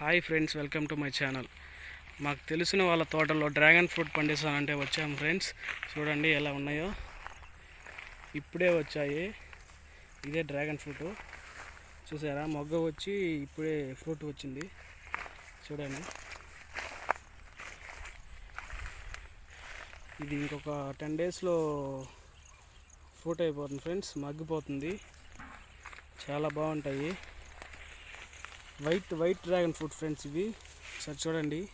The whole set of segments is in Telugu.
Hi friends welcome to my channel మాకు తెలిసిన వాళ్ళ తోటలో డ్రాగన్ ఫ్రూట్ పండిస్తానంటే వచ్చాము ఫ్రెండ్స్ చూడండి ఎలా ఉన్నాయో. ఇప్పుడే వచ్చాయి. ఇదే డ్రాగన్ ఫ్రూట్ చూసారా? మొగ్గ వచ్చి ఇప్పుడే ఫ్రూట్ వచ్చింది. చూడండి. ఇది ఇంకొక టెన్ డేస్లో ఫ్రూట్ అయిపోతుంది ఫ్రెండ్స్ మగ్గిపోతుంది. చాలా బాగుంటాయి. White white dragon fruit friends ఇవి. ఒకసారి చూడండి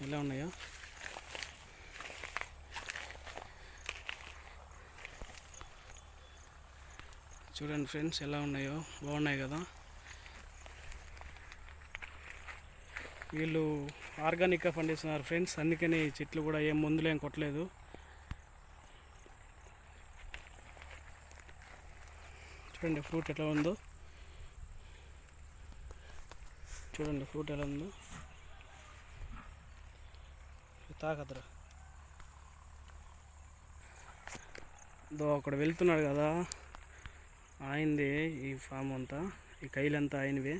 ఎలా ఉన్నాయో. చూడండి ఫ్రెండ్స్ ఎలా ఉన్నాయో. బాగున్నాయి కదా. వీళ్ళు ఆర్గానిక్గా పండిస్తున్నారు ఫ్రెండ్స్. అందుకని చెట్లు కూడా ఏం మందులు ఏం కొట్టలేదు. చూడండి ఫ్రూట్ ఎట్లా ఉందో. చూడండి ఫ్రూట్ ఎలా ఉందో. తాకద్రా. దో అక్కడ వెళ్తున్నాడు కదా. ఆయింది ఈ ఫామ్ అంతా. ఈ కైలంతా ఆయనవే.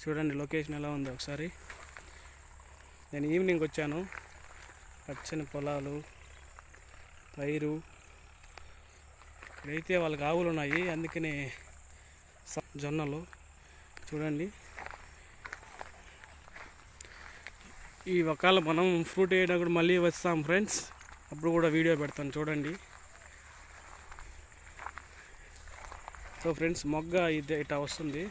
చూడండి లొకేషన్ ఎలా ఉంది ఒకసారి. నేను ఈవినింగ్ వచ్చాను. పచ్చని పొలాలు పైరు. ఇక్కడైతే వాళ్ళకి ఆవులు ఉన్నాయి. అందుకని జొన్నలు. చూడండి. ఈ ఒకవేళ మనం ఫ్రూట్ వేయడానికి మళ్ళీ వస్తాం ఫ్రెండ్స్ అప్పుడు కూడా వీడియో పెడతాను చూడండి. సో ఫ్రెండ్స్ మొగ్గ ఇది ఇట్లా వస్తుంది.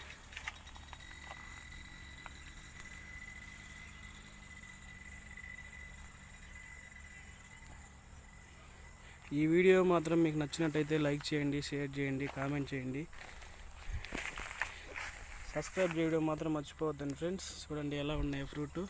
ఈ వీడియో మాత్రం మీకు నచ్చినట్టయితే లైక్ చేయండి షేర్ చేయండి కామెంట్ చేయండి. సబ్స్క్రైబ్ చేయడం మాత్రం మర్చిపోవద్దండి ఫ్రెండ్స్ చూడండి ఎలా ఉన్నాయి ఫ్రూట్